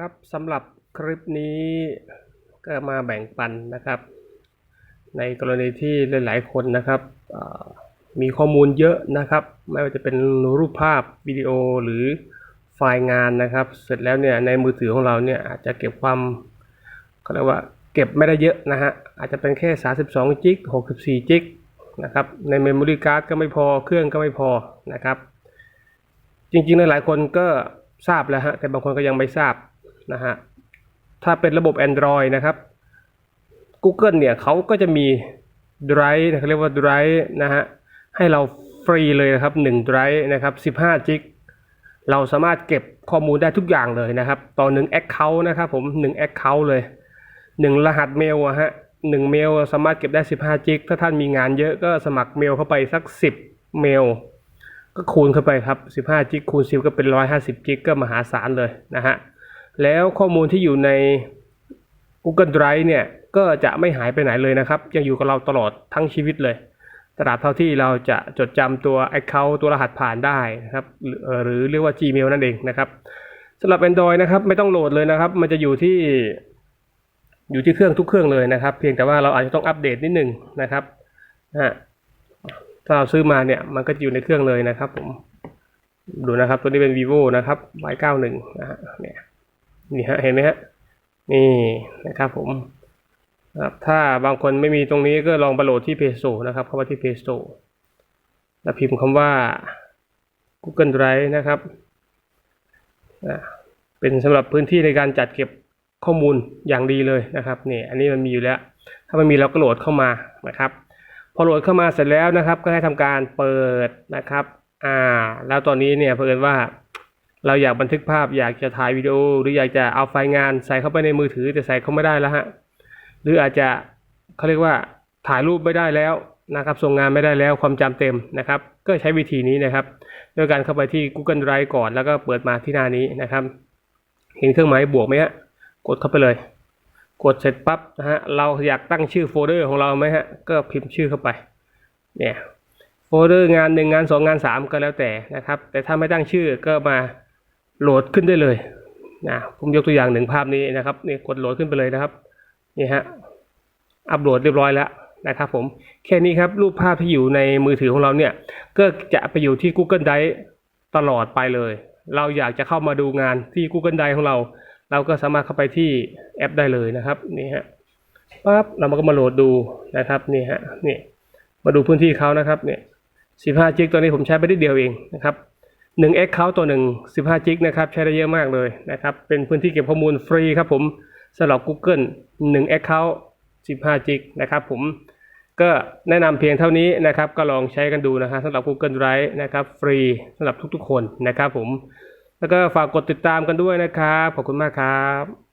ครับสำหรับคลิปนี้ก็มาแบ่งปันนะครับ ในกรณีที่หลาย ๆ คนนะครับมีข้อมูลเยอะนะครับ ไม่ว่าจะเป็นรูปภาพวิดีโอหรือไฟล์งานนะครับ เสร็จแล้วเนี่ยในมือถือของเราเนี่ยอาจจะเก็บความเขาเรียกว่าเก็บไม่ได้เยอะนะฮะอาจจะเป็นแค่ 32จิก64จิกนะครับในเมมโมรี่การ์ดก็ไม่พอเครื่องก็ไม่พอนะครับ จริงๆหลายๆคนก็ทราบแล้วฮะแต่บางคนก็ยังไม่ทราบ นะฮะถ้าเป็นระบบ Android นะครับ Google เนี่ยเขาก็จะมี Drive นะเขาเรียกว่า Drive นะฮะให้เราฟรีเลยนะครับ1 Drive นะครับ15จิกเราสามารถเก็บข้อมูลได้ทุกอย่างเลยนะครับ ต่อ1 Account นะครับผม1 Account เลย1รหัสเมลอะฮะ1เมลสามารถเก็บได้ 15จิกถ้าท่านมีงานเยอะก็สมัครเมลเข้าไปสัก 10 เมล ก็คูณเข้าไปครับ 15จิกคูณ10 ก็เป็น 150จิกก็มหาศาลเลยนะฮะ แล้วข้อมูลที่อยู่ใน Google Drive เนี่ยก็จะไม่หายไปไหนเลยนะครับ ยังอยู่กับเราตลอดทั้งชีวิตเลยตราบเท่าที่เราจะจดจำตัว Account ตัวรหัสผ่านได้นะครับหรือเอ่อหรือเรียกว่า Gmail นั่นเองนะครับสำหรับ Android นะครับไม่ต้องโหลดเลยนะครับ มันจะอยู่ที่อยู่ที่เครื่องทุกเครื่องเลยนะครับ เพียงแต่ว่าเราอาจจะต้องอัปเดตนิดหนึ่งนะครับนะถ้าเราซื้อมาเนี่ยมันก็อยู่ในเครื่องเลยนะครับผมดูนะครับตัวนี้เป็น vivo นะครับ y 9 1นะฮะเนี่ย นี่ฮะเห็นไหมฮะนี่นะครับผมครับถ้าบางคนไม่มีตรงนี้ก็ลองไปโหลดที่ Play Store นะครับเข้ามาที่ Play Store แล้วพิมพ์คำว่า Google Drive นะครับเป็นสำหรับพื้นที่ในการจัดเก็บข้อมูลอย่างดีเลยนะครับนี่อันนี้มันมีอยู่แล้ว ถ้าไม่มีเราก็โหลดเข้ามานะครับ พอโหลดเข้ามาเสร็จแล้วนะครับ ก็ให้ทำการเปิดนะครับ อ่า แล้วตอนนี้เนี่ยเพิ่นว่า เราอยากบันทึกภาพอยากจะถ่ายวิดีโอ หรืออยากจะเอาไฟล์งานใส่เข้าไปในมือถือแต่ใส่เข้าไม่ได้แล้วฮะหรืออาจจะเขาเรียกว่าถ่ายรูปไม่ได้แล้วนะครับส่งงานไม่ได้แล้วความจำเต็มนะครับ ก็ใช้วิธีนี้นะครับโดยการเข้าไปที่ Google Drive ก่อนแล้วก็เปิดมาที่หน้านี้นะครับ เห็นเครื่องหมายบวกไหมฮะกดเข้าไปเลย กดเสร็จปั๊บนะฮะเราอยากตั้งชื่อโฟลเดอร์ของเราไหมฮะก็พิมพ์ชื่อเข้าไปเนี่ยโฟลเดอร์งานหนึ่งงานสองงานสามก็แล้วแต่นะครับ แต่ถ้าไม่ตั้งชื่อก็มา โหลดขึ้นได้เลยนะผมยกตัวอย่างหนึ่งภาพนี้นะครับนี่กดโหลดขึ้นไปเลยนะครับนี่ฮะอัปโหลดเรียบร้อยแล้วนะครับผมแค่นี้ครับรูปภาพที่อยู่ในมือถือของเราเนี่ยก็จะไปอยู่ที่ Google Drive ตลอดไปเลย เราอยากจะเข้ามาดูงานที่ Google Drive ของเรา เราก็สามารถเข้าไปที่แอปได้เลยนะครับนี่ฮะปั๊บเราก็มาโหลดดูนะครับนี่ฮะนี่มาดูพื้นที่เขานะครับเนี่ย15จิกตัวนี้ผมใช้ไปได้เดียวเองนะครับ 1 X เคาตัวหนึ่ง15 จิกนะครับ ใช้ได้เยอะมากเลยนะครับ เป็นพื้นที่เก็บข้อมูลฟรีครับผมสำหรับ Google 1 X เขา15 จิกนะครับผมก็แนะนำเพียงเท่านี้นะครับ ก็ลองใช้กันดูนะครับสำหรับ Google Drive นะครับ ฟรีสำหรับทุกๆคนนะครับผม แล้วก็ฝากกดติดตามกันด้วยนะครับ ขอบคุณมากครับ